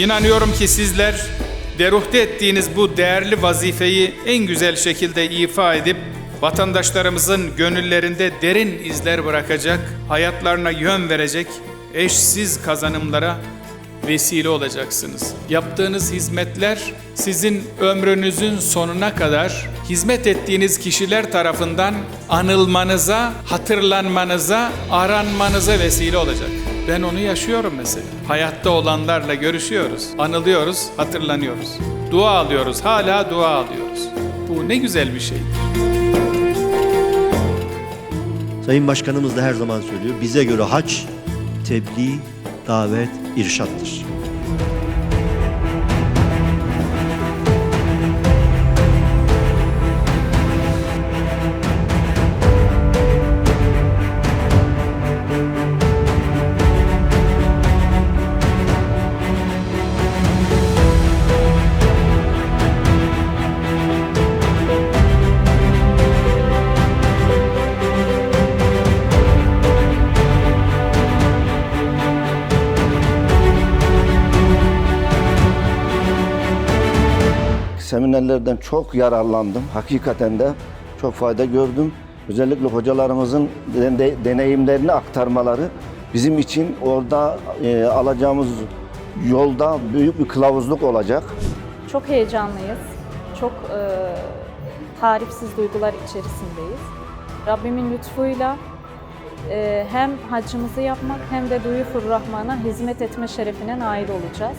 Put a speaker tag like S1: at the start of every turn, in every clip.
S1: İnanıyorum ki sizler deruhte ettiğiniz bu değerli vazifeyi en güzel şekilde ifa edip vatandaşlarımızın gönüllerinde derin izler bırakacak, hayatlarına yön verecek eşsiz kazanımlara vesile olacaksınız. Yaptığınız hizmetler sizin ömrünüzün sonuna kadar hizmet ettiğiniz kişiler tarafından anılmanıza, hatırlanmanıza, aranmanıza vesile olacak. Ben onu yaşıyorum mesela. Hayatta olanlarla görüşüyoruz, anılıyoruz, hatırlanıyoruz. Dua alıyoruz, hala dua alıyoruz. Bu ne güzel bir şey.
S2: Sayın Başkanımız da her zaman söylüyor. Bize göre hac, tebliğ, davet, irşattır.
S3: Seminerlerden çok yararlandım. Hakikaten de çok fayda gördüm. Özellikle hocalarımızın de- deneyimlerini aktarmaları bizim için orada e, alacağımız yolda büyük bir kılavuzluk olacak.
S4: Çok heyecanlıyız. Çok e, tarifsiz duygular içerisindeyiz. Rabbimin lütfuyla e, hem hacımızı yapmak hem de Duyufur Rahman'a hizmet etme şerefine nail olacağız.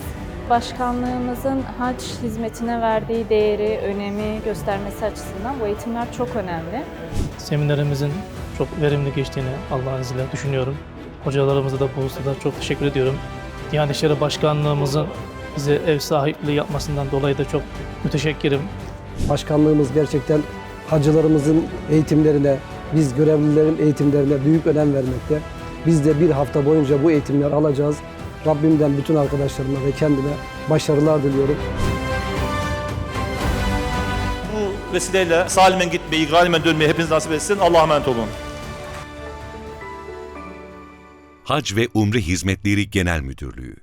S4: Başkanlığımızın hac hizmetine verdiği değeri, önemi göstermesi açısından bu eğitimler çok önemli.
S5: Seminerimizin çok verimli geçtiğini Allah'ın izniyle düşünüyorum. Hocalarımıza da bu hususta çok teşekkür ediyorum. Diyanet İşleri Başkanlığımızın bize ev sahipliği yapmasından dolayı da çok müteşekkirim.
S6: Başkanlığımız gerçekten hacılarımızın eğitimlerine, biz görevlilerin eğitimlerine büyük önem vermekte. Biz de bir hafta boyunca bu eğitimleri alacağız. Rabbimden bütün arkadaşlarıma ve kendime başarılar diliyorum.
S7: Bu vesileyle salimen gitmeyi, galimen dönmeyi hepiniz nasip etsin. Allah'a emanet olun.
S8: Hac ve Umre Hizmetleri Genel Müdürlüğü